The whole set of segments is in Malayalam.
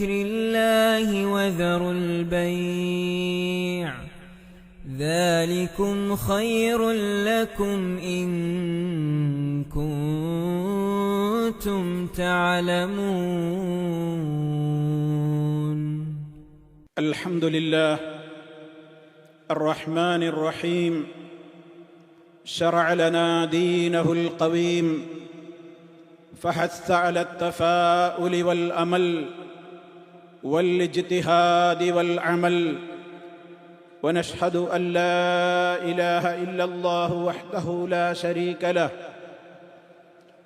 ذكر الله وذروا البيع. ذلكم خير لكم إن كنتم تعلمون. الحمد لله الرحمن الرحيم. شرع لنا دينه القويم. فحث على التفاؤل والأمل. والإجتهاد والعمل. ونشهد أن لا إله إلا الله وحده لا شريك له.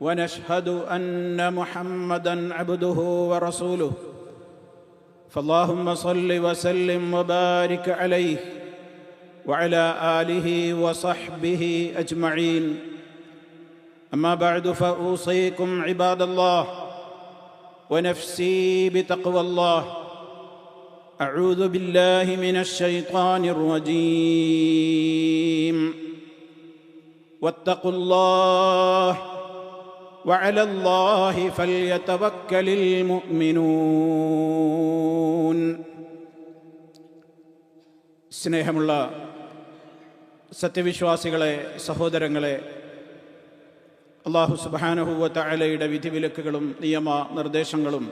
ونشهد أن محمدا عبده ورسوله. فاللهم صل وسلم وبارك عليه وعلى آله وصحبه أجمعين. أما بعد فأوصيكم عباد الله. ونفسي بتقوى الله اعوذ بالله من الشيطان الرجيم واتقوا الله وعلى الله فليتوكل المؤمنون സ്നേഹമുള്ള സത്യവിശ്വാസികളെ സഹോദരങ്ങളെ അള്ളാഹു സുബാനഹുവത്ത അലയുടെ വിധിവിലക്കുകളും നിയമ നിർദ്ദേശങ്ങളും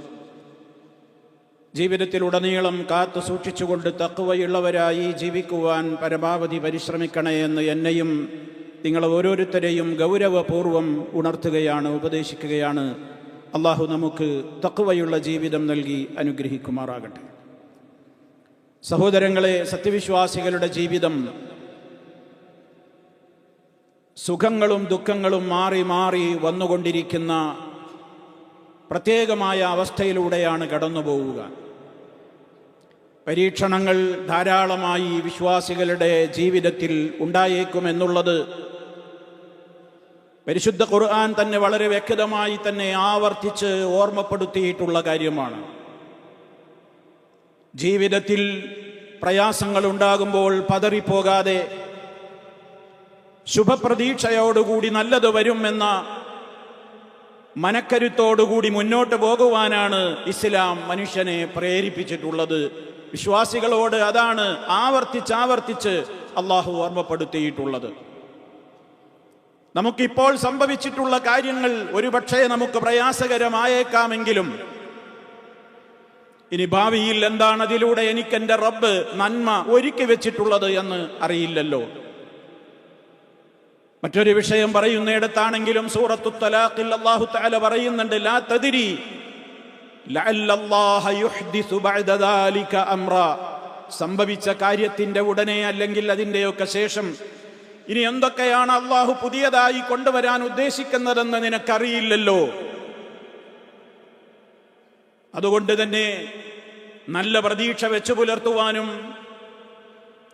ജീവിതത്തിലുടനീളം കാത്തു സൂക്ഷിച്ചുകൊണ്ട് തക്കുവയുള്ളവരായി ജീവിക്കുവാൻ പരമാവധി പരിശ്രമിക്കണേ എന്ന് എന്നെയും നിങ്ങൾ ഓരോരുത്തരെയും ഗൗരവപൂർവം ഉണർത്തുകയാണ് ഉപദേശിക്കുകയാണ്. അള്ളാഹു നമുക്ക് തക്കുവയുള്ള ജീവിതം നൽകി അനുഗ്രഹിക്കുമാറാകട്ടെ. സഹോദരങ്ങളെ സത്യവിശ്വാസികളുടെ ജീവിതം സുഖങ്ങളും ദുഃഖങ്ങളും മാറി മാറി വന്നുകൊണ്ടിരിക്കുന്ന പ്രത്യേകമായ അവസ്ഥയിലൂടെയാണ് കടന്നുപോവുക. പരീക്ഷണങ്ങൾ ധാരാളമായി വിശ്വാസികളുടെ ജീവിതത്തിൽ ഉണ്ടായേക്കുമെന്നുള്ളത് പരിശുദ്ധ ഖുർആൻ തന്നെ വളരെ വ്യക്തമായി തന്നെ ആവർത്തിച്ച് ഓർമ്മപ്പെടുത്തിയിട്ടുള്ള കാര്യമാണ്. ജീവിതത്തിൽ പ്രയാസങ്ങൾ ഉണ്ടാകുമ്പോൾ പതറിപ്പോകാതെ ശുഭപ്രതീക്ഷയോടുകൂടി നല്ലത് വരുമെന്ന മനക്കരുത്തോടുകൂടി മുന്നോട്ട് പോകുവാനാണ് ഇസ്ലാം മനുഷ്യനെ പ്രേരിപ്പിച്ചിട്ടുള്ളത്. വിശ്വാസികളോട് അതാണ് ആവർത്തിച്ചാവർത്തിച്ച് അള്ളാഹു ഓർമ്മപ്പെടുത്തിയിട്ടുള്ളത്. നമുക്കിപ്പോൾ സംഭവിച്ചിട്ടുള്ള കാര്യങ്ങൾ ഒരുപക്ഷെ നമുക്ക് പ്രയാസകരമായേക്കാമെങ്കിലും ഇനി ഭാവിയിൽ എന്താണ് അതിലൂടെ എനിക്ക് എന്റെ റബ്ബ് നന്മ ഒരുക്കി വെച്ചിട്ടുള്ളത് എന്ന് അറിയില്ലല്ലോ. മറ്റൊരു വിഷയം പറയുന്നിടത്താണെങ്കിലും സൂറത്തു തലാഖിൽ അല്ലാഹു തആല പറയുന്നുണ്ട് ലാ തദരി അംറ. സംഭവിച്ച കാര്യത്തിന്റെ ഉടനെ അല്ലെങ്കിൽ അതിന്റെയൊക്കെ ശേഷം ഇനി എന്തൊക്കെയാണ് അള്ളാഹു പുതിയതായി കൊണ്ടുവരാൻ ഉദ്ദേശിക്കുന്നതെന്ന് നിനക്കറിയില്ലല്ലോ. അതുകൊണ്ട് തന്നെ നല്ല പ്രതീക്ഷ വെച്ചു പുലർത്തുവാനും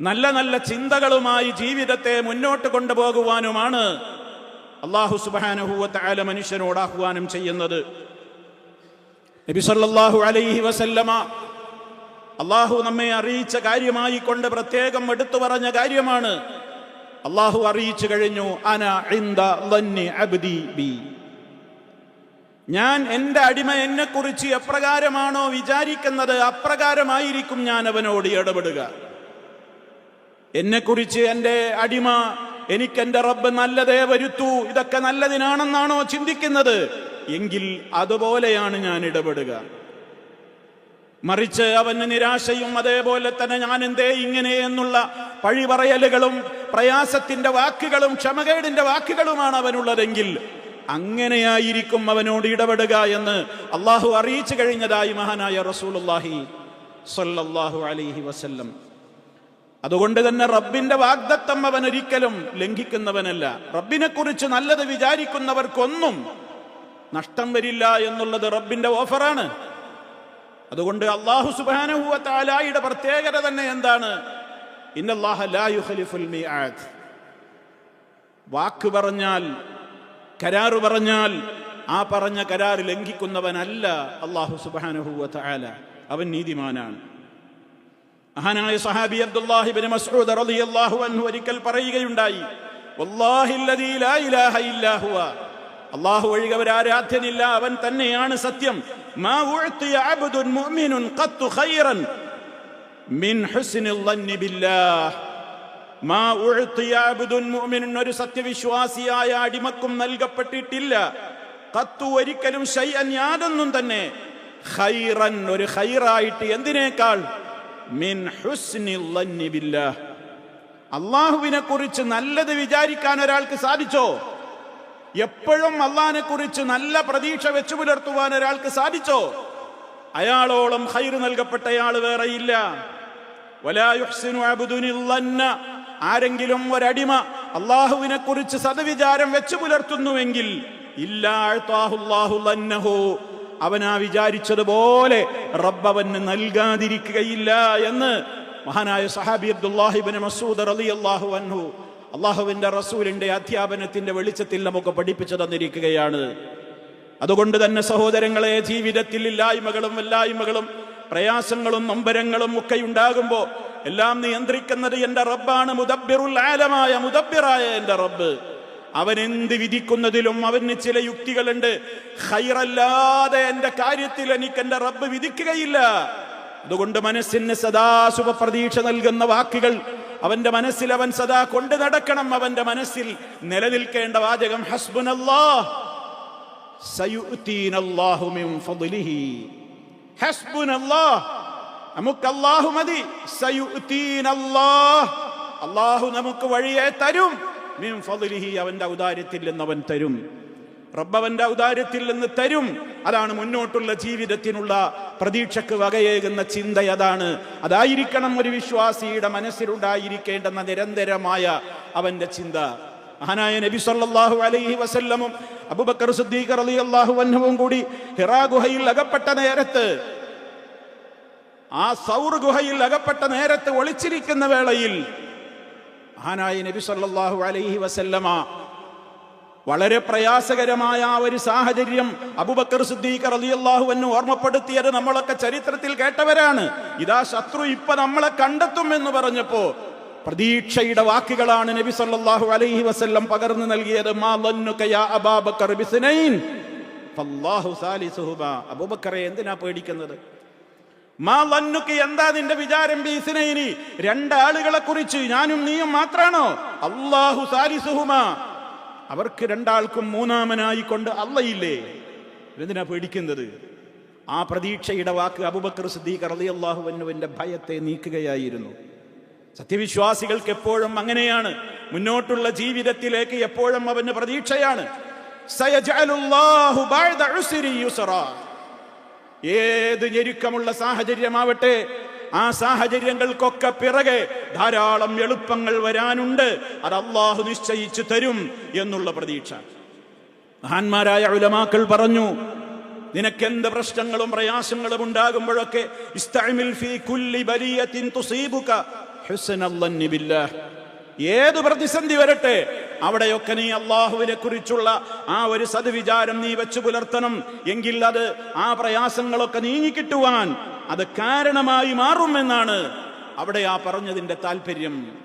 നല്ല നല്ല ചിന്തകളുമായി ജീവിതത്തെ മുന്നോട്ട് കൊണ്ടുപോകുവാനുമാണ് അള്ളാഹു സുബാനുഹൂവത്തായ മനുഷ്യനോട് ആഹ്വാനം ചെയ്യുന്നത്. നബി അലൈഹി വസല്ലമ അള്ളാഹു നമ്മെ അറിയിച്ച കാര്യമായി കൊണ്ട് പ്രത്യേകം എടുത്തു പറഞ്ഞ കാര്യമാണ്. അള്ളാഹു അറിയിച്ചു കഴിഞ്ഞു അന അബ്ദി ബി. ഞാൻ എന്റെ അടിമ എന്നെക്കുറിച്ച് എപ്രകാരമാണോ വിചാരിക്കുന്നത് അപ്രകാരമായിരിക്കും ഞാൻ അവനോട് ഇടപെടുക. എന്നെക്കുറിച്ച് എന്റെ അടിമ എനിക്ക് എന്റെ റബ്ബ് നല്ലതേ വരുത്തൂ. ഇതൊക്കെ നല്ലതിനാണെന്നാണോ ചിന്തിക്കുന്നത്? എങ്കിൽ അതുപോലെയാണ് ഞാൻ ഇടപെടുക. മറിച്ച് അവന് നിരാശയും അതേപോലെ തന്നെ ഞാൻ എന്തേ ഇങ്ങനെ എന്നുള്ള പഴിപറയലുകളും പ്രയാസത്തിന്റെ വാക്കുകളും ക്ഷമകേടിന്റെ വാക്കുകളുമാണ് അവനുള്ളതെങ്കിൽ അങ്ങനെയായിരിക്കും അവനോട് ഇടപെടുക എന്ന് അള്ളാഹു അറിയിച്ചു കഴിഞ്ഞതായി മഹാനായ റസൂലുല്ലാഹി സല്ലല്ലാഹു അലൈഹി വസല്ലം. അതുകൊണ്ട് തന്നെ റബ്ബിന്റെ വാഗ്ദത്തം അവൻ ഒരിക്കലും ലംഘിക്കുന്നവനല്ല. റബ്ബിനെ കുറിച്ച് നല്ലത് വിചാരിക്കുന്നവർക്കൊന്നും നഷ്ടം വരില്ല എന്നുള്ളത് റബ്ബിന്റെ ഓഫറാണ്. അതുകൊണ്ട് അള്ളാഹു സുബാനഹുവ പ്രത്യേകത തന്നെ എന്താണ്? വാക്ക് പറഞ്ഞാൽ കരാറ് പറഞ്ഞാൽ ആ പറഞ്ഞ കരാർ ലംഘിക്കുന്നവനല്ല അള്ളാഹു സുബാനഹുവ അവൻ നീതിമാനാണ്. മഹാനായ സഹാബി അബ്ദുല്ലാഹിബിൻ മസ്ഊദ് റളിയല്ലാഹു അൻഹു ഒരിക്കൽ പറയുകയുണ്ടായി വല്ലാഹി അല്ലദീ ലാ ഇലാഹ ഇല്ലാ ഹുവ. അള്ളാഹു ഒഴികെ ഒരു ആരാധ്യനില്ല അവൻ തന്നെയാണ് സത്യം. മാ ഉഅ്തിയ അബ്ദുൻ മുഅ്മിനുൻ ഖത്തു ഖൈറൻ മിൻ ഹുസ്നിൽ ളന്നി ബില്ലാഹ്. മാ ഉഅ്തിയ അബ്ദുൻ മുഅ്മിനുൻ ഒരു സത്യവിശ്വാസിയായ അടിമക്കും നൽകപ്പെട്ടിട്ടില്ല. ഖത്തു ഒരിക്കലും ഷൈഅൻ യാതൊന്നും തന്നെ. ഖൈറൻ ഒരു ഖൈറായിട്ട് എന്തിനേക്കാൾ? മിൻ അള്ളാഹുവിനെ കുറിച്ച് നല്ലത് വിചാരിക്കാൻ ഒരാൾക്ക് സാധിച്ചോ എപ്പോഴും അള്ളാഹിനെ കുറിച്ച് നല്ല പ്രതീക്ഷ വെച്ചു പുലർത്തുവാൻ ഒരാൾക്ക് സാധിച്ചോ അയാളോളം ഹൈർ നൽകപ്പെട്ടയാൾ വേറെയില്ല. ആരെങ്കിലും ഒരടിമ അള്ളാഹുവിനെ കുറിച്ച് സദവിചാരം വെച്ചു പുലർത്തുന്നുവെങ്കിൽ ഇല്ലാ അഅ്താഹുല്ലാഹു ലന്നഹു. അവൻ ആ വിചാരിച്ചതുപോലെ റബ്ബ് അവന് നൽകാതിരിക്കുകയില്ല എന്ന് മഹാനായ സഹാബി അബ്ദുല്ലാഹിബിന് മസൂദ് അള്ളാഹു അൻഹു അള്ളാഹുവിന്റെ റസൂലിന്റെ അധ്യാപനത്തിന്റെ വെളിച്ചത്തിൽ നമുക്ക് പഠിപ്പിച്ചു തന്നിരിക്കുകയാണ്. അതുകൊണ്ട് തന്നെ സഹോദരങ്ങളെ ജീവിതത്തിൽ ഇല്ലായ്മകളും വല്ലായ്മകളും പ്രയാസങ്ങളും നൊമ്പരങ്ങളും ഒക്കെ ഉണ്ടാകുമ്പോൾ എല്ലാം നിയന്ത്രിക്കുന്നത് എന്റെ റബ്ബാണ് മുദബ്ബിറുൽ ആലമായ മുദബിറായ എന്റെ റബ്ബ്. അവൻ എന്ത് വിധിക്കുന്നതിലും അവന് ചില യുക്തികളുണ്ട്. ഹൈറല്ലാതെ എന്റെ കാര്യത്തിൽ എനിക്ക് എന്റെ റബ്ബ് വിധിക്കുകയില്ല. അതുകൊണ്ട് മനസ്സിന് സദാ ശുഭപ്രതീക്ഷ നൽകുന്ന വാക്കുകൾ അവന്റെ മനസ്സിൽ അവൻ സദാ കൊണ്ടു നടക്കണം. അവന്റെ മനസ്സിൽ നിലനിൽക്കേണ്ട വാചകം അള്ളാഹു നമുക്ക് സയുഅ്തീനല്ലാഹ് അല്ലാഹു നമുക്ക് വഴിയെ തരും. മിൻ ഫദ്ലിഹി അവന്റെ ഔദാര്യത്തിൽ അവൻ തരും. റബ്ബവന്റെ ഔദാര്യത്തിൽ നിന്ന് തരും. അതാണ് മുന്നോട്ടുള്ള ജീവിതത്തിനുള്ള പ്രതീക്ഷക്ക് വകയേകുന്ന ചിന്ത അതാണ്. അതായിരിക്കണം ഒരു വിശ്വാസിയുടെ മനസ്സിലുണ്ടായിരിക്കേണ്ടെന്ന നിരന്തരമായ അവന്റെ ചിന്ത. മഹാനായ നബി സല്ലല്ലാഹു അലൈഹി വസല്ലമും അബൂബക്കർ സിദ്ദീഖ് റളിയല്ലാഹു അൻഹുവും കൂടി ഹിറാ ഗുഹയിൽ അകപ്പെട്ട നേരത്ത് ആ സൗർ ഗുഹയിൽ അകപ്പെട്ട നേരത്ത് ഒളിച്ചിരിക്കുന്ന വേളയിൽ മഹാനായ നബി സല്ലാഹു അലൈഹി വസല്ലമ വളരെ പ്രയാസകരമായ ഒരു സാഹചര്യം അബുബക്കർ സിദ്ദീഖ് റളിയല്ലാഹു എന്ന് ഓർമ്മപ്പെടുത്തിയത് നമ്മളൊക്കെ ചരിത്രത്തിൽ കേട്ടവരാണ്. ഇതാ ശത്രു ഇപ്പൊ നമ്മളെ കണ്ടെത്തും എന്ന് പറഞ്ഞപ്പോ പ്രതീക്ഷയുടെ വാക്കുകളാണ് നബി സല്ലല്ലാഹു അലൈഹി വസല്ലം പകർന്നു നൽകിയത്. മാ അബൂബക്കറെ എന്തിനാ പേടിക്കുന്നത്? മാ വന്നുക്ക് എന്താ നിന്റെ വിചാരം ബിസ്നൈനി രണ്ടാളുകളെ കുറിച്ച് ഞാനും നീയും മാത്രാണോ? അള്ളാഹു സാലിസുഹുമാ. അവർക്ക് രണ്ടാൾക്കും മൂന്നാമനായി കൊണ്ട് അല്ലയില്ലേ എന്തിനാ പേടിക്കുന്നത്? ആ പ്രതീക്ഷയുടെ വാക്ക് അബുബക്കർ സിദ്ദീഖ് റളിയല്ലാഹു അൻഹുവിന്റെ ഭയത്തെ നീക്കുകയായിരുന്നു. സത്യവിശ്വാസികൾക്ക് എപ്പോഴും അങ്ങനെയാണ്. മുന്നോട്ടുള്ള ജീവിതത്തിലേക്ക് എപ്പോഴും അവന് പ്രതീക്ഷയാണ്. സയജഅലുല്ലാഹു ബഅദ ഉസ്രി യുസ്റാ. ഏത് ഞെരുക്കമുള്ള സാഹചര്യമാവട്ടെ ആ സാഹചര്യങ്ങൾക്കൊക്കെ പിറകെ ധാരാളം എളുപ്പങ്ങൾ വരാനുണ്ട് അത് അള്ളാഹു നിശ്ചയിച്ചു തരും എന്നുള്ള പ്രതീക്ഷ മഹാന്മാരായ ഉലമാക്കൾ പറഞ്ഞു നിനക്കെന്ത് പ്രശ്നങ്ങളും പ്രയാസങ്ങളും ഉണ്ടാകുമ്പോഴൊക്കെ. ഏത് പ്രതിസന്ധി വരട്ടെ അവിടെയൊക്കെ നീ അള്ളാഹുവിനെ കുറിച്ചുള്ള ആ ഒരു സദ്വിചാരം നീ വെച്ചു പുലർത്തണം. എങ്കിൽ അത് ആ പ്രയാസങ്ങളൊക്കെ നീങ്ങിക്കിട്ടുവാൻ അത് കാരണമായി മാറുമെന്നാണ് അവിടെ ആ പറഞ്ഞതിന്റെ താല്പര്യം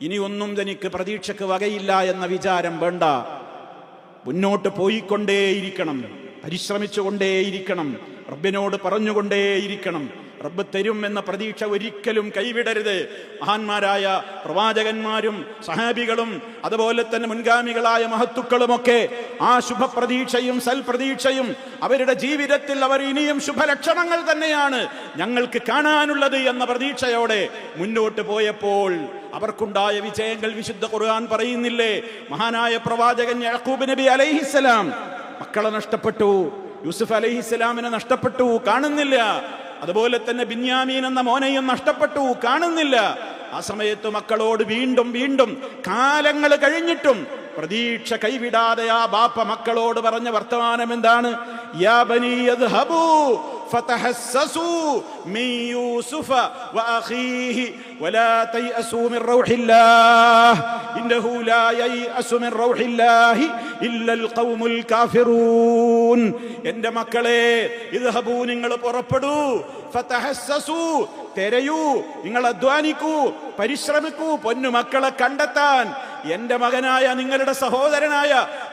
ഇനി ഒന്നും തനിക്ക് പ്രതീക്ഷക്ക് വകയില്ല എന്ന വിചാരം വേണ്ട. മുന്നോട്ട് പോയിക്കൊണ്ടേയിരിക്കണം. പരിശ്രമിച്ചുകൊണ്ടേയിരിക്കണം. റബ്ബിനോട് പറഞ്ഞുകൊണ്ടേയിരിക്കണം. റബ്ബ് തരും എന്ന പ്രതീക്ഷ ഒരിക്കലും കൈവിടരുത്. മഹാന്മാരായ പ്രവാചകന്മാരും സഹാബികളും അതുപോലെ തന്നെ മുൻഗാമികളായ മഹത്തുക്കളുമൊക്കെ ആ ശുഭപ്രതീക്ഷയും സൽപ്രതീക്ഷയും അവരുടെ ജീവിതത്തിൽ അവർ ഇനിയും ശുഭലക്ഷണങ്ങൾ തന്നെയാണ് ഞങ്ങൾക്ക് കാണാനുള്ളത് എന്ന പ്രതീക്ഷയോടെ മുന്നോട്ട് പോയപ്പോൾ അവർക്കുണ്ടായ വിജയങ്ങൾ വിശുദ്ധ ഖുർആൻ പറയുന്നില്ലേ? മഹാനായ പ്രവാചകൻ യാക്കൂബ് നബി അലൈഹിസ്സലാം. മക്കളെ നഷ്ടപ്പെട്ടു. യൂസുഫ് അലൈഹിസ്സലാമിനെ നഷ്ടപ്പെട്ടു. കാണുന്നില്ല. അതുപോലെ തന്നെ ബിന്യാമീൻ എന്ന മോനെയും നഷ്ടപ്പെട്ടു കാണുന്നില്ല. ആ സമയത്ത് മക്കളോട് വീണ്ടും വീണ്ടും കാലങ്ങൾ കഴിഞ്ഞിട്ടും പ്രതീക്ഷ കൈവിടാതെ ആ ബാപ്പ മക്കളോട് പറഞ്ഞ വർത്തമാനം എന്താണ്? യാ ബനി فتحسسوا من يوسف واخيه ولا تيأسوا من روح الله انه لا ييأس من روح الله الا القوم الكافرون എന്റെ മക്കളെ ഇദ്ഹബൂ നിങ്ങൾ പുറപ്പെടൂ ഫതഹസ്സസു തെരയൂ നിങ്ങൾ അധ്വാനിക്കൂ പരിശ്രമിക്കൂ പൊന്നു മക്കളെ കണ്ടെത്താൻ എന്റെ മകനായ നിങ്ങളുടെ സഹോദരനായ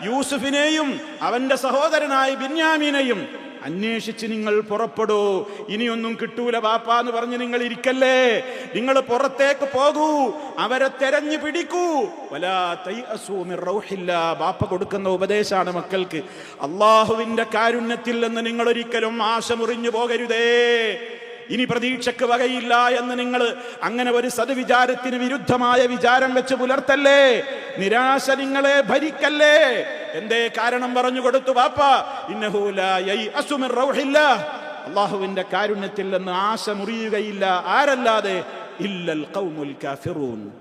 യൂസുഫിനെയും അവന്റെ സഹോദരനായ ബിന്യാമീനെയും അന്വേഷിച്ച് നിങ്ങൾ പുറപ്പെടൂ. ഇനിയൊന്നും കിട്ടൂല വാപ്പ എന്ന് പറഞ്ഞ് നിങ്ങൾ ഇരിക്കല്ലേ. നിങ്ങൾ പുറത്തേക്ക് പോകൂ. അവരെ തെരഞ്ഞു പിടിക്കൂ. ബാപ്പ കൊടുക്കുന്ന ഉപദേശമാണ് മക്കൾക്ക്. അള്ളാഹുവിന്റെ കാരുണ്യത്തിൽ നിന്ന് നിങ്ങൾ ഒരിക്കലും ആശ മുറിഞ്ഞു പോകരുതേ. ഇനി പ്രതീക്ഷക്ക് വകയില്ല എന്ന് നിങ്ങൾ അങ്ങനെ ഒരു സദ്വിചാരത്തിന് വിരുദ്ധമായ വിചാരം വെച്ച് പുലർത്തല്ലേ? നിരാശ നിങ്ങളെ ഭരിക്കല്ലേ? എന്തേ കാരണം പറഞ്ഞു കൊടുത്തു ബാപ്പ? ഇന്നഹൂല അള്ളാഹുവിന്റെ കാരുണ്യത്തിൽ നിന്ന് ആശ മുറിയുകയില്ല. ആരല്ലാതെ? കാഫിറൂൻ.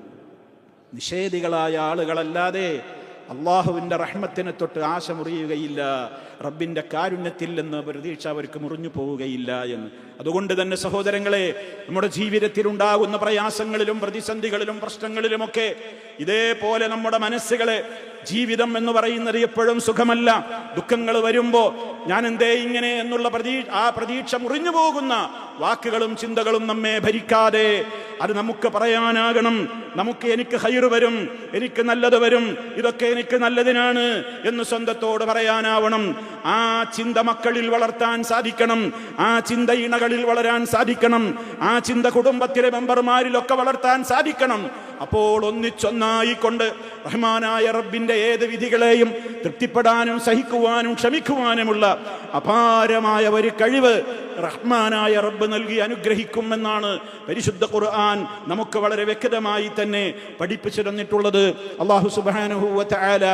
നിഷേധികളായ ആളുകളല്ലാതെ അള്ളാഹുവിന്റെ റഹ്മത്തിനെ തൊട്ട് ആശ മുറിയുകയില്ല. റബ്ബിന്റെ കാരുണ്യത്തിൽ നിന്ന് പ്രതീക്ഷ അവർക്ക് മുറിഞ്ഞു പോവുകയില്ല എന്ന്. അതുകൊണ്ട് തന്നെ സഹോദരങ്ങളെ നമ്മുടെ ജീവിതത്തിൽ ഉണ്ടാകുന്ന പ്രയാസങ്ങളിലും പ്രതിസന്ധികളിലും പ്രശ്നങ്ങളിലുമൊക്കെ ഇതേപോലെ നമ്മുടെ മനസ്സുകളെ ജീവിതം എന്ന് പറയുന്നത് എപ്പോഴും സുഖമല്ല. ദുഃഖങ്ങൾ വരുമ്പോൾ ഞാൻ എന്തേ ഇങ്ങനെ എന്നുള്ള പ്രതീ ആ പ്രതീക്ഷ മുറിഞ്ഞു പോകുന്ന വാക്കുകളും ചിന്തകളും നമ്മെ ഭരിക്കാതെ അത് നമുക്ക് പറയാനാകണം. നമുക്ക് എനിക്ക് ഹൈറ് വരും എനിക്ക് നല്ലത് വരും ഇതൊക്കെ എനിക്ക് നല്ലതിനാണ് എന്ന് സ്വന്തത്തോട് പറയാനാവണം. ആ ചിന്ത മക്കളിൽ വളർത്താൻ സാധിക്കണം. ആ ചിന്ത ഇണകളിൽ വളരാൻ സാധിക്കണം. ആ ചിന്ത കുടുംബത്തിലെ മെമ്പർമാരിലൊക്കെ വളർത്താൻ സാധിക്കണം. അപ്പോൾ ഒന്നിച്ചൊന്നായിക്കൊണ്ട് റഹ്മാനായ റബ്ബിന്റെ ഏത് വിധികളെയും തൃപ്തിപ്പെടാനും സഹിക്കുവാനും ക്ഷമിക്കുവാനുമുള്ള അപാരമായ ഒരു കഴിവ് റഹ്മാനായ റബ്ബ് നൽകി അനുഗ്രഹിക്കുമെന്നാണ് പരിശുദ്ധ ഖുർആൻ നമുക്ക് വളരെ വ്യക്തമായി തന്നെ പഠിപ്പിച്ചു തന്നിട്ടുള്ളത്. അള്ളാഹു സുബാനുഹൂവല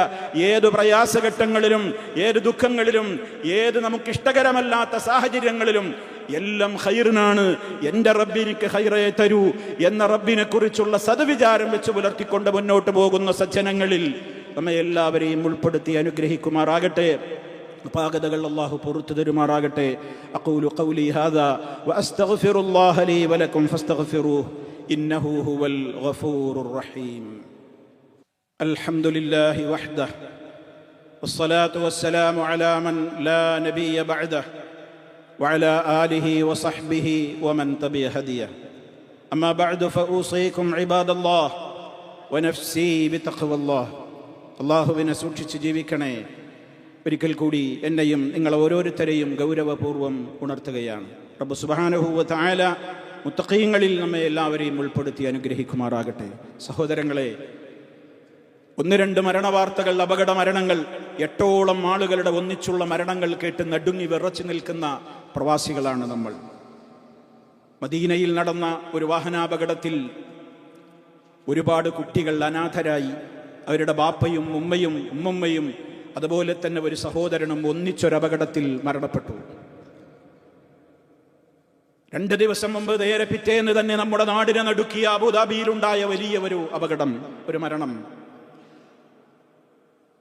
ഏത് പ്രയാസഘട്ടങ്ങളിലും ഏത് ദുഃഖങ്ങളിലും ഏത് നമുക്കിഷ്ടകരമല്ലാത്ത സാഹചര്യങ്ങളിലും എല്ലാം ഹൈറിനാണ് എൻ്റെ റബ്ബിനിക്ക് ഹൈറേ തരൂ എന്ന റബ്ബിനെ കുറിച്ചുള്ള സദ്വിചാരം വെച്ച് പുലർത്തിക്കൊണ്ട് മുന്നോട്ട് പോകുന്ന സജ്ജനങ്ങളിൽ നമ്മെ എല്ലാവരെയും ഉൾപ്പെടുത്തി അനുഗ്രഹിക്കുമാറാകട്ടെ പാകതകൾ അള്ളാഹു പുറത്തു തരുമാറാകട്ടെ അഖൂലു ഖൗലി ഹാദാ വഅസ്തഗ്ഫിറുല്ലാഹ ലീ വലക്കും ഫസ്തഗ്ഫിറൂഹ് ഇന്നഹു ഹുവൽ ഗഫൂറുർ റഹീം അൽഹംദുലില്ലാഹി വഹ്ദഹ والصلاة والسلام على من لا نبي بعده وعلى آله وصحبه ومن تبع هديه أما بعد فأوصيكم عباد الله ونفسي بتقوى الله അള്ളാഹുവിനെ സൂക്ഷിച്ച് ജീവിക്കണേ ഒരിക്കൽ കൂടി എന്നെയും നിങ്ങൾ ഓരോരുത്തരെയും ഗൗരവപൂർവ്വം ഉണർത്തുകയാണ് റബ്ബ് സുബാനഹൂവ തായാല മുത്തക്കീങ്ങളിൽ നമ്മെ എല്ലാവരെയും ഉൾപ്പെടുത്തി അനുഗ്രഹിക്കുമാറാകട്ടെ സഹോദരങ്ങളെ ഒന്ന് രണ്ട് മരണവാർത്തകൾ അപകട മരണങ്ങൾ എട്ടോളം ആളുകളുടെ ഒന്നിച്ചുള്ള മരണങ്ങൾ കേട്ട് നടുങ്ങി വിറച്ചു നിൽക്കുന്ന പ്രവാസികളാണ് നമ്മൾ. മദീനയിൽ നടന്ന ഒരു വാഹനാപകടത്തിൽ ഒരുപാട് കുട്ടികൾ അനാഥരായി. അവരുടെ ബാപ്പയും ഉമ്മയും ഉമ്മമ്മയും അതുപോലെ തന്നെ ഒരു സഹോദരനും ഒന്നിച്ചൊരപകടത്തിൽ മരണപ്പെട്ടു. രണ്ട് ദിവസം മുമ്പ് നേരെ പിറ്റേന്ന് തന്നെ നമ്മുടെ നാടിനെ നടുക്കിയ അബുദാബിയിലുണ്ടായ വലിയ ഒരു അപകടം ഒരു മരണം.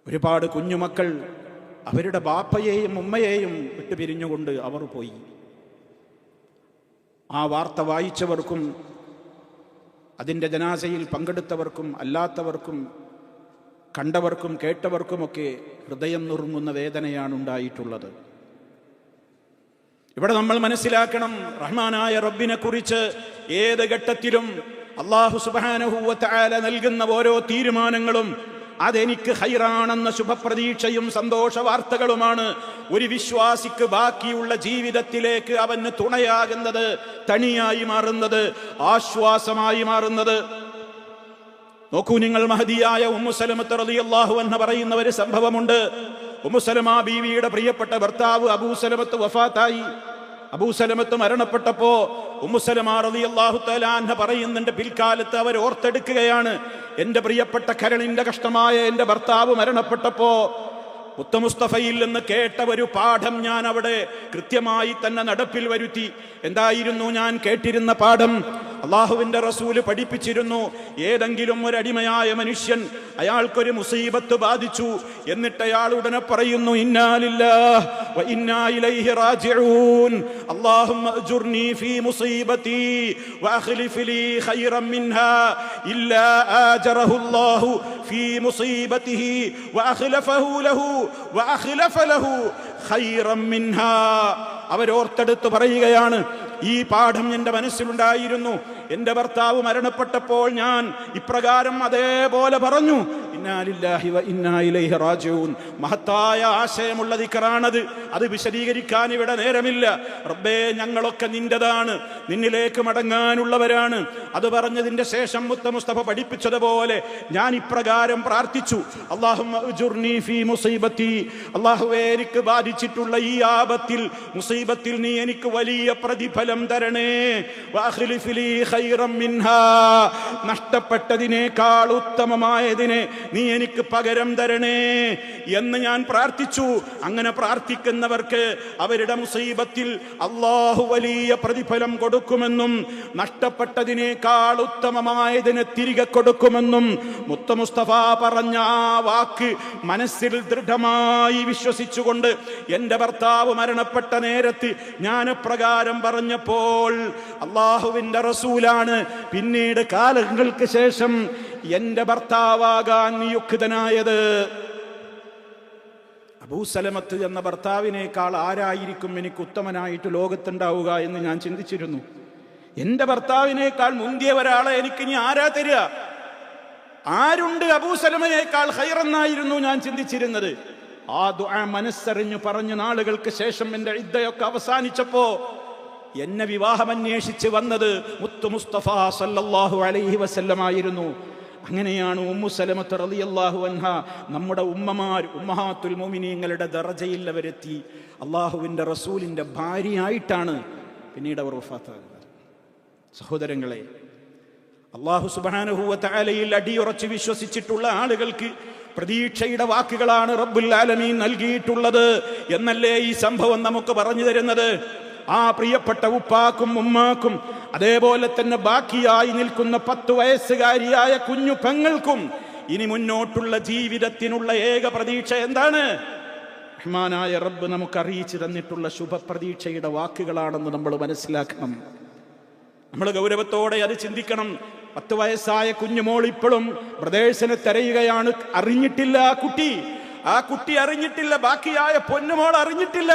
ഒരുപാട് കുഞ്ഞുമക്കൾ അവരുടെ ബാപ്പയെയും ഉമ്മയെയും വിട്ടുപിരിഞ്ഞുകൊണ്ട് അവർ പോയി. ആ വാർത്ത വായിച്ചവർക്കും അതിന്റെ ജനാസയിൽ പങ്കെടുത്തവർക്കും അല്ലാത്തവർക്കും കണ്ടവർക്കും കേട്ടവർക്കുമൊക്കെ ഹൃദയം നുറുങ്ങുന്ന വേദനയാണ് ഉണ്ടായിട്ടുള്ളത്. ഇവിടെ നമ്മൾ മനസ്സിലാക്കണം റഹ്മാനായ റബ്ബിനെ കുറിച്ച് ഏത് ഘട്ടത്തിലും അള്ളാഹു സുബാനഹൂവത്തായ നൽകുന്ന ഓരോ തീരുമാനങ്ങളും അതെനിക്ക് ഹൈറാണെന്ന ശുഭപ്രതീക്ഷയും സന്തോഷ വാർത്തകളുമാണ് ഒരു വിശ്വാസിക്ക് ബാക്കിയുള്ള ജീവിതത്തിലേക്ക് അവന് തുണയാകുന്നത് തനിയായി മാറുന്നത് ആശ്വാസമായി മാറുന്നത്. നോക്കൂ നിങ്ങൾ മഹതിയായ ഉമ്മുസലമത്ത് റളിയല്ലാഹു അൻഹ പറയുന്ന ഒരു സംഭവമുണ്ട്. ഉമ്മുസലമ ബീവിയുടെ പ്രിയപ്പെട്ട ഭർത്താവ് അബൂസലമത്ത് വഫാത്തായി. അബൂസലമത്ത് മരണപ്പെട്ടപ്പോ ഉമ്മുസലമ റളിയല്ലാഹു തആല അൻഹ പറയുന്നുണ്ട് പിൽക്കാലത്ത് അവർ ഓർത്തെടുക്കുകയാണ് എന്റെ പ്രിയപ്പെട്ട കരളിന്റെ കഷ്ടമായ എന്റെ ഭർത്താവ് മരണപ്പെട്ടപ്പോ മുത്തമുസ്തഫയിൽ നിന്ന് കേട്ട ഒരു പാഠം ഞാൻ അവിടെ കൃത്യമായി തന്നെ നടപ്പിൽ വരുത്തി. എന്തായിരുന്നു ഞാൻ കേട്ടിരുന്ന പാഠം? അള്ളാഹുവിന്റെ റസൂൽ പഠിപ്പിച്ചിരുന്നു ഏതെങ്കിലും ഒരു അടിമയായ മനുഷ്യൻ അയാൾക്കൊരു മുസീബത്ത് ബാധിച്ചു എന്നിട്ട് അയാൾ ഉടനെ പറയുന്നു അവരോർത്തെടുത്ത് പറയുകയാണ് ഈ പാഠം എന്റെ മനസ്സിലുണ്ടായിരുന്നു. എന്റെ ഭർത്താവ് മരണപ്പെട്ടപ്പോൾ ഞാൻ ഇപ്രകാരം അതേപോലെ പറഞ്ഞു. ഇന്നാ ലില്ലാഹി വ ഇന്നാ ഇലൈഹി റാജിഊൻ. മഹത്തായ ആശയമുള്ള ദിക്കറാണത്. അത് വിശദീകരിക്കാൻ ഇവിടെ നേരമില്ല. റബ്ബേ ഞങ്ങളൊക്കെ നിന്റെതാണ്. നിന്നിലേക്ക് മടങ്ങാനുള്ളവരാണ്. അത് പറഞ്ഞതിന്റെ ശേഷം മുത്ത മുസ്തഫ പഠിപ്പിച്ചതുപോലെ ഞാൻ ഇപ്രകാരം പ്രാർത്ഥിച്ചു. അള്ളാഹുവേ എനിക്ക് ബാധിച്ചിട്ടുള്ള ഈ ആപത്തിൽ മുസീബത്തിൽ നീ എനിക്ക് വലിയ പ്രതിഫലം തരണേ. നഷ്ടപ്പെട്ടതിനേക്കാൾ ഉത്തമമായതിനെ നീ എനിക്ക് പകരം തരണേ എന്ന് ഞാൻ പ്രാർത്ഥിച്ചു. അങ്ങനെ പ്രാർത്ഥിക്കുന്നവർക്ക് അവരുടെ മുസീബത്തിൽ അള്ളാഹു വലിയ പ്രതിഫലം കൊടുക്കുമെന്നും നഷ്ടപ്പെട്ടതിനേക്കാൾ ഉത്തമമായതിനെ തിരികെ കൊടുക്കുമെന്നും മുത്ത മുസ്തഫ പറഞ്ഞ ആ വാക്ക് മനസ്സിൽ ദൃഢമായി വിശ്വസിച്ചുകൊണ്ട് എന്റെ ഭർത്താവ് മരണപ്പെട്ട നേരത്ത് ഞാൻ പ്രകാരം പറഞ്ഞപ്പോൾ അള്ളാഹുവിന്റെ റസൂലാണ്. പിന്നീട് കാലങ്ങൾക്ക് ശേഷം എന്റെ ഭർത്താവാകാൻ നിയുക്തനായത് അബൂസലമത്ത് എന്ന ഭർത്താവിനേക്കാൾ ആരായിരിക്കും എനിക്ക് ഉത്തമനായിട്ട് ലോകത്തുണ്ടാവുക എന്ന് ഞാൻ ചിന്തിച്ചിരുന്നു. എന്റെ ഭർത്താവിനേക്കാൾ മുന്തിയ ഒരാളെ എനിക്ക് ഇനി ആരാ തരിക? ആരുണ്ട് അബൂസലമയേക്കാൾ ഹൈറെന്നായിരുന്നു ഞാൻ ചിന്തിച്ചിരുന്നത്. ആ ദുആ മനസ്സറിഞ്ഞു പറഞ്ഞ നാളുകൾക്ക് ശേഷം എന്റെ ഇദ്ദയൊക്കെ അവസാനിച്ചപ്പോ എന്നെ വിവാഹം അന്വേഷിച്ച് വന്നത് മുത്തു മുസ്തഫ സല്ലല്ലാഹു അലൈഹി വസല്ലമായിരുന്നു അങ്ങനെയാണ് ഉമ്മു സലമത്ത് റളിയല്ലാഹു അൻഹ. നമ്മുടെ ഉമ്മമാർ ഉമ്മഹാത്തുൽ മോമിനിയങ്ങളുടെ ദറജയിൽ അവരെത്തി. അള്ളാഹുവിന്റെ റസൂലിന്റെ ഭാര്യയായിട്ടാണ് പിന്നീട് അവർ വഫാത്താകുന്നത്. സഹോദരങ്ങളെ അള്ളാഹു സുബാനുഹൂവത്തലയിൽ അടിയുറച്ച് വിശ്വസിച്ചിട്ടുള്ള ആളുകൾക്ക് പ്രതീക്ഷയുടെ വാക്കുകളാണ് റബ്ബുൽ ആലമീൻ നൽകിയിട്ടുള്ളത് എന്നല്ലേ ഈ സംഭവം നമുക്ക് പറഞ്ഞു തരുന്നത്? ആ പ്രിയപ്പെട്ട ഉപ്പാക്കും ഉമ്മാക്കും അതേപോലെ തന്നെ ബാക്കിയായി നിൽക്കുന്ന പത്ത് വയസ്സുകാരിയായ കുഞ്ഞു പെങ്ങൾക്കും ഇനി മുന്നോട്ടുള്ള ജീവിതത്തിനുള്ള ഏക പ്രതീക്ഷ എന്താണ്? റഹ്മാനായ റബ്ബ് നമുക്ക് അറിയിച്ചു തന്നിട്ടുള്ള ശുഭപ്രതീക്ഷയുടെ വാക്കുകളാണെന്ന് നമ്മൾ മനസ്സിലാക്കണം. നമ്മൾ ഗൗരവത്തോടെ അത് ചിന്തിക്കണം. പത്ത് വയസ്സായ കുഞ്ഞുമോൾ ഇപ്പോഴും ബ്രദേഴ്സിനെ തിരയുകയാണ്. അറിഞ്ഞിട്ടില്ല ആ കുട്ടി. ആ കുട്ടി അറിഞ്ഞിട്ടില്ല. ബാക്കിയായ പൊന്നുമോൾ അറിഞ്ഞിട്ടില്ല.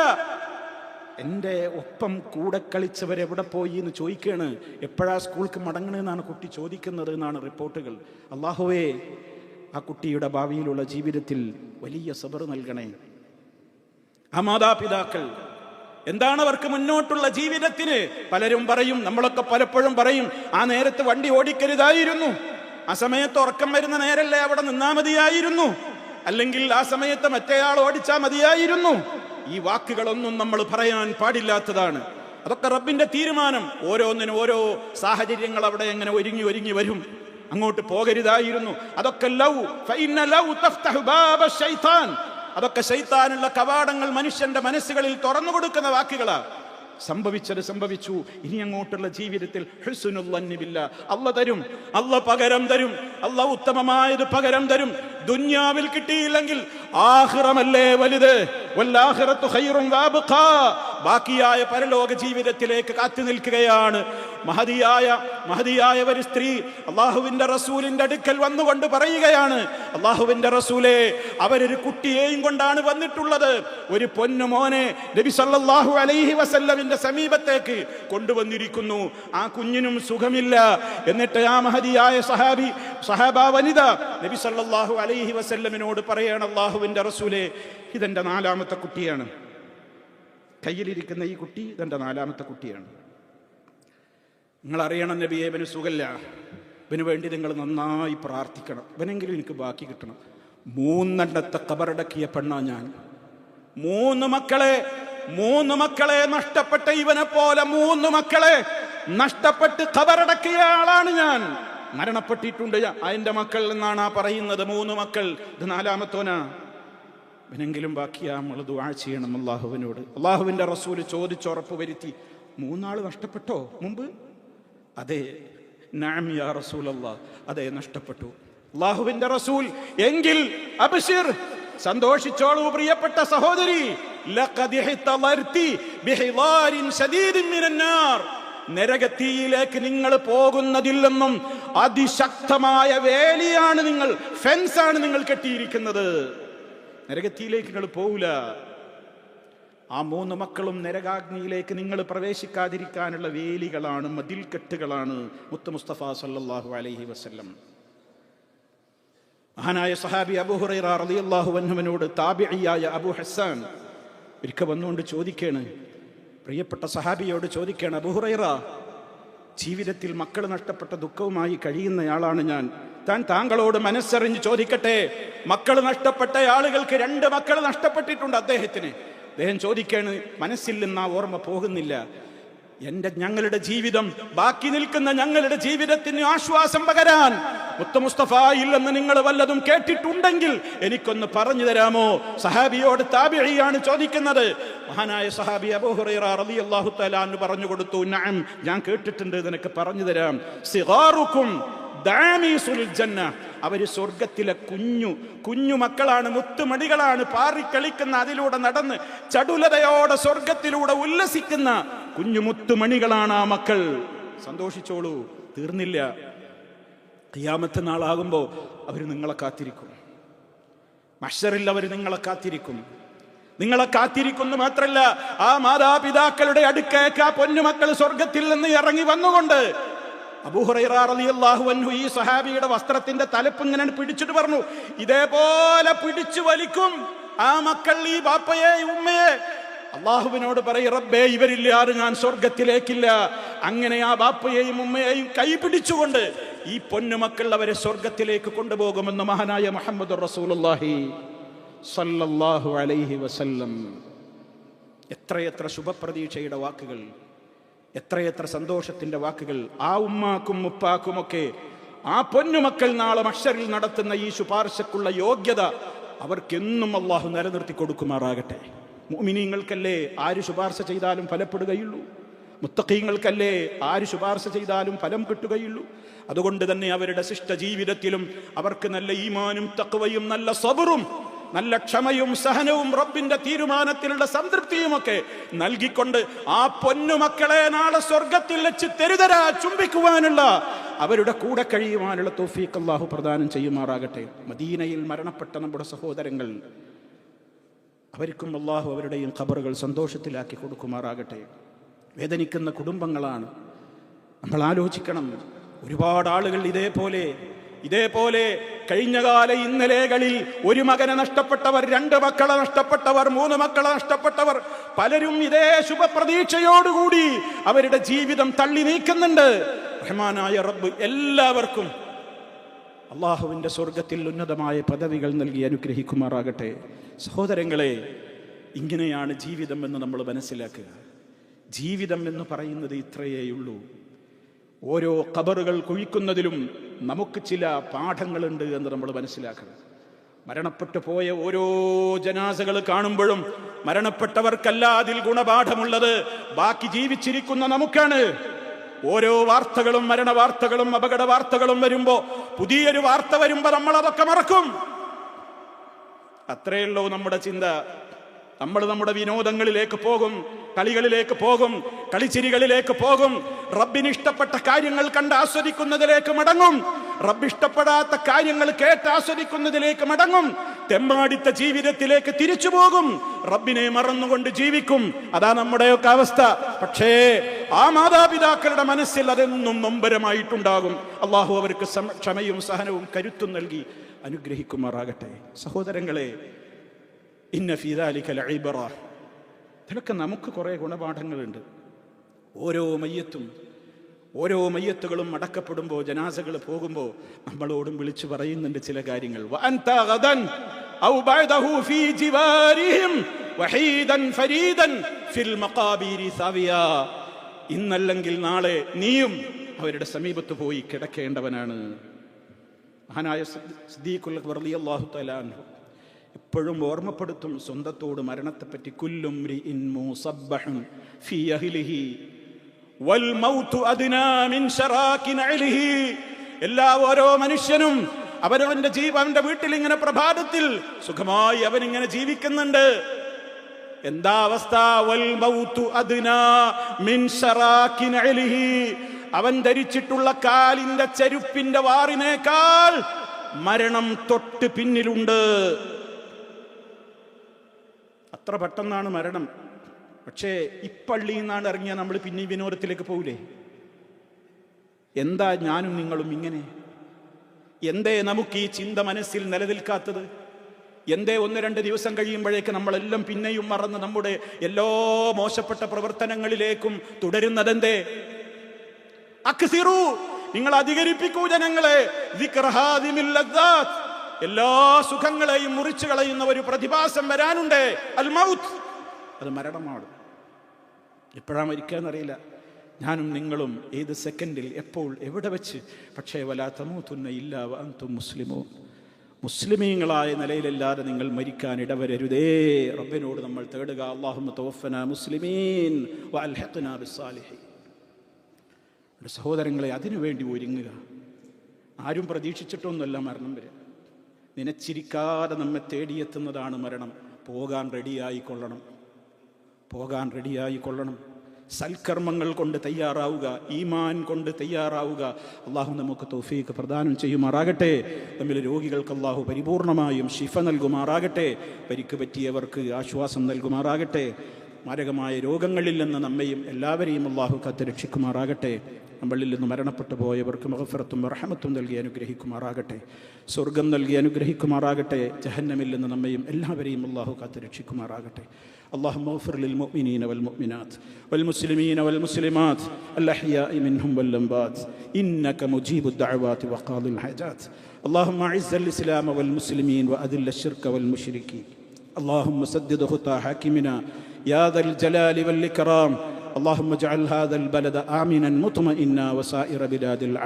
എന്റെ ഒപ്പം കൂടെ കളിച്ചവരെവിടെ പോയി എന്ന് ചോദിക്കുകയാണ്. എപ്പോഴാ സ്കൂൾക്ക് മടങ്ങണമെന്നാണ് കുട്ടി ചോദിക്കുന്നത് എന്നാണ് റിപ്പോർട്ടുകൾ. അള്ളാഹുവേ ആ കുട്ടിയുടെ ഭാവിയിലുള്ള ജീവിതത്തിൽ വലിയ സബർ നൽകണേ. ആ മാതാപിതാക്കൾ എന്താണ് അവർക്ക് മുന്നോട്ടുള്ള ജീവിതത്തിന്? പലരും പറയും നമ്മളൊക്കെ പലപ്പോഴും പറയും ആ നേരത്ത് വണ്ടി ഓടിക്കരുതായിരുന്നു. ആ സമയത്ത് ഉറക്കം വരുന്ന നേരല്ലേ അവിടെ നിന്നാ മതിയായിരുന്നു. അല്ലെങ്കിൽ ആ സമയത്ത് മറ്റേയാൾ ഓടിച്ചാൽ മതിയായിരുന്നു. ഈ വാക്കുകളൊന്നും നമ്മൾ പറയാൻ പാടില്ലാത്തതാണ്. അതൊക്കെ റബ്ബിന്റെ തീരുമാനം. ഓരോന്നിനും ഓരോ സാഹചര്യങ്ങൾ അവിടെ എങ്ങനെ ഒരുങ്ങി ഒരുങ്ങി വരും. അങ്ങോട്ട് പോകരുതായിരുന്നു. അതൊക്കെ ലവ് അതൊക്കെ ശൈത്താനുള്ള കവാടങ്ങൾ മനുഷ്യന്റെ മനസ്സുകളിൽ തുറന്നു കൊടുക്കുന്ന വാക്കുകളാ. സംഭവിച്ചത് സംഭവിച്ചു. ഇനി അങ്ങോട്ടുള്ള ജീവിതത്തിൽ അല്ല തരും. അല്ല പകരം തരും. അല്ല ഉത്തമമായത് പകരം തരും. ദുന്യാവിൽ കിട്ടിയില്ലെങ്കിൽ ആഹ്റമല്ലേ വലുത്? ബാക്കിയായ പരലോക ജീവിതത്തിലേക്ക് കാത്തു നിൽക്കുകയാണ്. മഹതിയായ മഹതിയായ ഒരു സ്ത്രീ അള്ളാഹുവിന്റെ റസൂലിന്റെ അടുക്കൽ വന്നുകൊണ്ട് പറയുകയാണ് അള്ളാഹുവിന്റെ റസൂലേ അവരൊരു കുട്ടിയെയും കൊണ്ടാണ് വന്നിട്ടുള്ളത്. ഒരു പൊന്നു മോനെ നബി സല്ലല്ലാഹു അലൈഹി വസല്ലമിന്റെ സമീപത്തേക്ക് കൊണ്ടുവന്നിരിക്കുന്നു. ആ കുഞ്ഞിനും സുഖമില്ല. എന്നിട്ട് ആ മഹതിയായ സഹാബി സഹാബ വനിത നബി സല്ലല്ലാഹു അലൈഹി വസല്ലമിനോട് പറയാണ് അള്ളാഹുവിന്റെ റസൂലെ ഇതെന്റെ നാലാമത്തെ കുട്ടിയാണ്. കയ്യിലിരിക്കുന്ന ഈ കുട്ടി ഇതെന്റെ നാലാമത്തെ കുട്ടിയാണ്. നിങ്ങൾ അറിയണം നബിയെ ഇവന് സുഖല്ല ഇവന് വേണ്ടി നിങ്ങൾ നന്നായി പ്രാർത്ഥിക്കണം. ഇവനെങ്കിലും എനിക്ക് ബാക്കി കിട്ടണം. മൂന്നെണ്ണത്തെ കബറടക്കിയ പെണ്ണാ ഞാൻ. മൂന്ന് മക്കളെ മൂന്ന് മക്കളെ നഷ്ടപ്പെട്ട ഇവനെ പോലെ മൂന്ന് മക്കളെ നഷ്ടപ്പെട്ട് കബറടക്കിയ ആളാണ് ഞാൻ. മരണപ്പെട്ടിട്ടുണ്ട്. അതിന്റെ മക്കൾ എന്നാണ് ആ പറയുന്നത്. മൂന്ന് മക്കൾ. ഇത് നാലാമത്തോനാ. പിന്നെങ്കിലും ബാക്കിയാ. നമ്മൾ ദുആ ചെയ്യണം അള്ളാഹുവിനോട്. അള്ളാഹുവിന്റെ റസൂൽ ചോദിച്ചുറപ്പ് വരുത്തി. മൂന്നാൾ നഷ്ടപ്പെട്ടോ? മുമ്പ്? അതെ. നഅം യാ അള്ളാഹ് അതെ നഷ്ടപ്പെട്ടു. അള്ളാഹുവിന്റെ റസൂൽ എങ്കിൽ അബിഷിർ സന്തോഷിച്ചോളൂ പ്രിയപ്പെട്ട സഹോദരി. ലഖദ് ഇഹ്തളർതി ബിഹിളാരിൻ ശദീദിൻ മിനൻ നാർ നരകത്തീയിലേക്ക് നിങ്ങൾ പോകുന്നതിൽ നിന്നും അതിശക്തമായ വേലിയാണ് നിങ്ങൾ ഫെൻസാണ് നിങ്ങൾ കെട്ടിയിരിക്കുന്നത്. നരകത്തിയിലേക്ക് നിങ്ങൾ പോവില്ല. ആ മൂന്ന് മക്കളും നരകാഗ്നിയിലേക്ക് നിങ്ങൾ പ്രവേശിക്കാതിരിക്കാനുള്ള വേലികളാണ് മതിൽക്കെട്ടുകളാണ് മുത്തു മുസ്തഫ സല്ലല്ലാഹു അലൈഹി വസല്ലം. മഹാനായ സഹാബി അബു ഹുറൈറ റളിയല്ലാഹു അൻഹുവിനോട് താബിഇയായ അബു ഹസ്സാൻ ഒരിക്കൽ വന്നുകൊണ്ട് ചോദിക്കാണ് പ്രിയപ്പെട്ട സഹാബിയോട് ചോദിക്കുകയാണ് അബുഹുറൈറ ജീവിതത്തിൽ മക്കൾ നഷ്ടപ്പെട്ട ദുഃഖവുമായി കഴിയുന്നയാളാണ് ഞാൻ. താൻ താങ്കളോട് മനസ്സറിഞ്ഞ് ചോദിക്കട്ടെ. മക്കൾ നഷ്ടപ്പെട്ട ആളുകൾക്ക് രണ്ട് മക്കൾ നഷ്ടപ്പെട്ടിട്ടുണ്ട് അദ്ദേഹത്തിന്. അദ്ദേഹം ചോദിക്കാണ് മനസ്സിൽ നിന്ന് ആ ഓർമ്മ പോകുന്നില്ല. എന്റെ ഞങ്ങളുടെ ജീവിതം ബാക്കി നിൽക്കുന്ന ഞങ്ങളുടെ ജീവിതത്തിന് ആശ്വാസം പകരാൻ മുത്ത മുസ്തഫായിൽ എന്ന് നിങ്ങൾ വല്ലതും കേട്ടിട്ടുണ്ടെങ്കിൽ എനിക്കൊന്ന് പറഞ്ഞു തരാമോ? സഹാബിയോട് താബിഴിയാണ് ചോദിക്കുന്നത്. മഹാനായ സഹാബി തആല പറഞ്ഞു കൊടുത്തു ഞാൻ കേട്ടിട്ടുണ്ട് നിനക്ക് പറഞ്ഞു തരാം. അവർ സ്വർഗത്തിലെ കുഞ്ഞു കുഞ്ഞു മക്കളാണ് മുത്തുമണികളാണ് പാറിക്കളിക്കുന്ന അതിലൂടെ നടന്ന് ചടുലതയോടെ സ്വർഗത്തിലൂടെ ഉല്ലസിക്കുന്ന കുഞ്ഞു മുത്തുമണികളാണ് ആ മക്കൾ. സന്തോഷിച്ചോളൂ തീർന്നില്ല. അയ്യാമത്തെ നാളാകുമ്പോ അവർ നിങ്ങളെ കാത്തിരിക്കും. മഷറിൽ അവർ നിങ്ങളെ കാത്തിരിക്കും. നിങ്ങളെ കാത്തിരിക്കുന്നു മാത്രല്ല ആ മാതാപിതാക്കളുടെ അടുക്കേക്ക് ആ പൊന്നുമക്കൾ സ്വർഗത്തിൽ നിന്ന് ഇറങ്ങി വന്നുകൊണ്ട് അബൂഹുറൈറാഹു അൻഹു ഈ സഹാബിയുടെ വസ്ത്രത്തിന്റെ തലപ്പ് ഇങ്ങനെ പിടിച്ചിട്ട് പറഞ്ഞു ഇതേപോലെ പിടിച്ചു വലിക്കും ആ മക്കൾ ഈ ബാപ്പയെ ഉമ്മയെ. അള്ളാഹുവിനോട് പറയും റബ്ബേ ഇവരില്ലാതെ ഞാൻ സ്വർഗത്തിലേക്കില്ല അങ്ങനെ ആ ബാപ്പയെയും ഉമ്മയെയും കൈ പിടിച്ചുകൊണ്ട് ഈ പൊന്നുമക്കൾ അവരെ സ്വർഗത്തിലേക്ക് കൊണ്ടുപോകുമെന്ന് മഹാനായ മുഹമ്മദ് സല്ലല്ലാഹു അലൈഹി വസല്ലം. എത്രയെത്ര ശുഭപ്രതീക്ഷയുടെ വാക്കുകൾ. എത്രയെത്ര സന്തോഷത്തിന്റെ വാക്കുകൾ. ആ ഉമ്മാക്കും ഉപ്പാക്കുമൊക്കെ ആ പൊന്നുമക്കൾ നാളെ മഷറിൽ നടത്തുന്ന ഈ ശുപാർശക്കുള്ള യോഗ്യത അവർക്കെന്നും അള്ളാഹു നിലനിർത്തി കൊടുക്കുമാറാകട്ടെ. മുഅ്മിനീങ്ങൾക്കല്ലേ ആര് ശുപാർശ ചെയ്താലും ഫലപ്പെടുകയുള്ളൂ? മുത്തക്കീങ്ങൾക്കല്ലേ ആര് ശുപാർശ ചെയ്താലും ഫലം കിട്ടുകയുള്ളൂ? അതുകൊണ്ട് തന്നെ അവരുടെ ശിഷ്ട ജീവിതത്തിലും അവർക്ക് നല്ല ഈമാനും തക്കവയും നല്ല സബറും നല്ല ക്ഷമയും സഹനവും റബ്ബിന്റെ തീരുമാനത്തിലുള്ള സംതൃപ്തിയുമൊക്കെ നൽകിക്കൊണ്ട് ആ പൊന്നുമക്കളെ നാളെ സ്വർഗത്തിൽ വെച്ച് തെരുതരാ ചുംബിക്കുവാനുള്ള അവരുടെ കൂടെ കഴിയുവാനുള്ള തോഫീഖ് അള്ളാഹു പ്രദാനം ചെയ്യുമാറാകട്ടെ. മദീനയിൽ മരണപ്പെട്ട നമ്മുടെ സഹോദരങ്ങൾ അവർക്കും അള്ളാഹു അവരുടെയും ഖബറുകൾ സന്തോഷത്തിലാക്കി കൊടുക്കുമാറാകട്ടെ. വേദനിക്കുന്ന കുടുംബങ്ങളാണ്. നമ്മൾ ആലോചിക്കണം. ഒരുപാട് ആളുകൾ ഇതേപോലെ ഇതേപോലെ കഴിഞ്ഞകാല ഇന്നലെകളിൽ ഒരു മകനെ നഷ്ടപ്പെട്ടവർ രണ്ട് മക്കളെ നഷ്ടപ്പെട്ടവർ മൂന്ന് മക്കളെ നഷ്ടപ്പെട്ടവർ പലരും ഇതേ ശുഭപ്രതീക്ഷയോടുകൂടി അവരുടെ ജീവിതം തള്ളി നീക്കുന്നുണ്ട്. റഹ്മാനായ റബ്ബ് എല്ലാവർക്കും അള്ളാഹുവിന്റെ സ്വർഗത്തിൽ ഉന്നതമായ പദവികൾ നൽകി അനുഗ്രഹിക്കുമാറാകട്ടെ. സഹോദരങ്ങളെ ഇങ്ങനെയാണ് ജീവിതം എന്ന് നമ്മൾ മനസ്സിലാക്കുക. ജീവിതം എന്ന് പറയുന്നത് ഇത്രയേയുള്ളൂ ഓരോ കബറുകൾ കുഴിക്കുന്നതിലും നമുക്ക് ചില പാഠങ്ങളുണ്ട് എന്ന് നമ്മൾ മനസ്സിലാക്കണം. മരണപ്പെട്ടു പോയ ഓരോ ജനാസകൾ കാണുമ്പോഴും മരണപ്പെട്ടവർക്കല്ല അതിൽ ഗുണപാഠമുള്ളത്. ബാക്കി ജീവിച്ചിരിക്കുന്ന നമുക്കാണ്. ഓരോ വാർത്തകളും മരണ വാർത്തകളും അപകട വാർത്തകളും വരുമ്പോ പുതിയൊരു വാർത്ത വരുമ്പോ നമ്മൾ അതൊക്കെ മറക്കും. അത്രയുള്ളൂ നമ്മുടെ ചിന്ത. നമ്മൾ നമ്മുടെ വിനോദങ്ങളിലേക്ക് പോകും. കളികളിലേക്ക് പോകും കളിച്ചിരികളിലേക്ക് പോകും. റബ്ബിന് ഇഷ്ടപ്പെട്ട കാര്യങ്ങൾ കണ്ട് ആസ്വദിക്കുന്നതിലേക്ക് മടങ്ങും. റബ്ബ് ഇഷ്ടപ്പെടാത്ത കാര്യങ്ങൾ കേട്ട് ആസ്വദിക്കുന്നതിലേക്ക് മടങ്ങും. തെമ്മാടിത്ത ജീവിതത്തിലേക്ക് തിരിച്ചു പോകും. റബ്ബിനെ മറന്നുകൊണ്ട് ജീവിക്കും. അതാ നമ്മുടെയൊക്കെ അവസ്ഥ. പക്ഷേ ആ മാതാപിതാക്കളുടെ മനസ്സിൽ അതെന്നും നൊമ്പരമായിട്ടുണ്ടാകും. അള്ളാഹു അവർക്ക് ക്ഷമയും സഹനവും കരുത്തും നൽകി അനുഗ്രഹിക്കുമാറാകട്ടെ. സഹോദരങ്ങളെ ഇന്ന ഫീദാലിക ലഇബറ. ഇതിലൊക്കെ നമുക്ക് കുറേ ഗുണപാഠങ്ങളുണ്ട്. ഓരോ മയ്യത്തും ഓരോ മയ്യത്തുകളും അടക്കപ്പെടുമ്പോൾ ജനാസകൾ പോകുമ്പോൾ നമ്മളോടും വിളിച്ചു പറയുന്നുണ്ട് ചില കാര്യങ്ങൾ. ഇന്നല്ലെങ്കിൽ നാളെ നീയും അവരുടെ സമീപത്ത് പോയി കിടക്കേണ്ടവനാണ്. മഹാനായ സിദ്ദീഖുൽ അള്ളാഹു റളിയല്ലാഹു എപ്പോഴും ഓർമ്മപ്പെടുത്തും സ്വന്തത്തോട് മരണത്തെപ്പറ്റി. കുല്ലും എല്ലാ ഓരോ മനുഷ്യനും അവനവന്റെ ജീവ അവന്റെ വീട്ടിൽ ഇങ്ങനെ പ്രഭാതത്തിൽ സുഖമായി അവൻ ഇങ്ങനെ ജീവിക്കുന്നുണ്ട്. എന്താ അവസ്ഥ? അവൻ ധരിച്ചിട്ടുള്ള കാലിന്റെ ചെരുപ്പിന്റെ വാറിനേക്കാൾ മരണം തൊട്ട് പിന്നിലുണ്ട്. അത്ര പെട്ടെന്നാണ് മരണം. പക്ഷേ ഇപ്പള്ളിയിൽ നിന്നാണ് ഇറങ്ങിയാൽ നമ്മൾ പിന്നെ വിനോദത്തിലേക്ക് പോകൂലേ? എന്താ ഞാനും നിങ്ങളും ഇങ്ങനെ? എന്തേ നമുക്ക് ഈ ചിന്ത മനസ്സിൽ നിലനിൽക്കാത്തത്? എന്തേ ഒന്ന് രണ്ട് ദിവസം കഴിയുമ്പോഴേക്ക് നമ്മളെല്ലാം പിന്നെയും മറന്ന് നമ്മുടെ എല്ലാ മോശപ്പെട്ട പ്രവർത്തനങ്ങളിലേക്കും തുടരുന്നതെന്തേ? അക്സിറു നിങ്ങൾ അധികരിപ്പിക്കൂ ജനങ്ങളെ. എല്ലാ സുഖങ്ങളെയും മുറിച്ചു കളയുന്ന ഒരു പ്രതിഭാസം വരാനുണ്ട്. അൽ മൗത്ത്. അത് മരണമാണ്. എപ്പോഴാ മരിക്കാന്നറിയില്ല. ഞാനും നിങ്ങളും ഏത് സെക്കൻഡിൽ എപ്പോൾ എവിടെ വെച്ച്? പക്ഷേ വലാ തമൂത്തുന്ന ഇല്ല അന്തും മുസ്ലിമോ മുസ്ലിമീങ്ങളായ നിലയിലല്ലാതെ നിങ്ങൾ മരിക്കാൻ ഇടവരരുതേ. റബ്ബിനോട് നമ്മൾ തേടുക. തവഫന മുസ്ലിമീൻ സഹോദരങ്ങളെ അതിനുവേണ്ടി ഒരുങ്ങുക. ആരും പ്രതീക്ഷിച്ചിട്ടൊന്നുമല്ല മരണം വരെ നനച്ചിരിക്കാതെ നമ്മെ തേടിയെത്തുന്നതാണ് മരണം. പോകാൻ റെഡിയായി കൊള്ളണം പോകാൻ റെഡിയായി കൊള്ളണം സൽക്കർമ്മങ്ങൾ കൊണ്ട് തയ്യാറാവുക ഈമാൻ കൊണ്ട് തയ്യാറാവുക. അള്ളാഹു നമുക്ക് തൗഫീഖ് പ്രദാനം ചെയ്യുമാറാകട്ടെ. തമ്മിൽ രോഗികൾക്ക് അള്ളാഹു പരിപൂർണമായും ശിഫ നൽകുമാറാകട്ടെ. പരിക്ക് പറ്റിയവർക്ക് ആശ്വാസം നൽകുമാറാകട്ടെ. മാരകമായ രോഗങ്ങളിൽ നിന്ന് നമ്മയും എല്ലാവരെയും അള്ളാഹു കത്ത് രക്ഷിക്കുമാറാകട്ടെ നമ്മളിൽ നിന്ന് മരണപ്പെട്ടു പോയവർക്ക് മഹഫറത്തും റഹമത്തും നൽകി അനുഗ്രഹിക്കുമാറാകട്ടെ സ്വർഗം നൽകി അനുഗ്രഹിക്കുമാറാകട്ടെ ജഹന്നമിൽ നിന്ന് നമ്മയും എല്ലാവരെയും അള്ളാഹു കാത്ത് രക്ഷിക്കുമാറാകട്ടെ اللهم اغفر للمؤمنين والمؤمنات والمسلمين والمسلمات الأحياء منهم والأموات إنك مجيب الدعوات وقاضي الحاجات اللهم أعز الإسلام والمسلمين وأذل الشرك والمشركين اللهم سدد خطى حاكمنا يا ذا الجلال والإكرام اللهم اجعل هذا البلد آمنا مطمئنا وسائر بلاد العالم.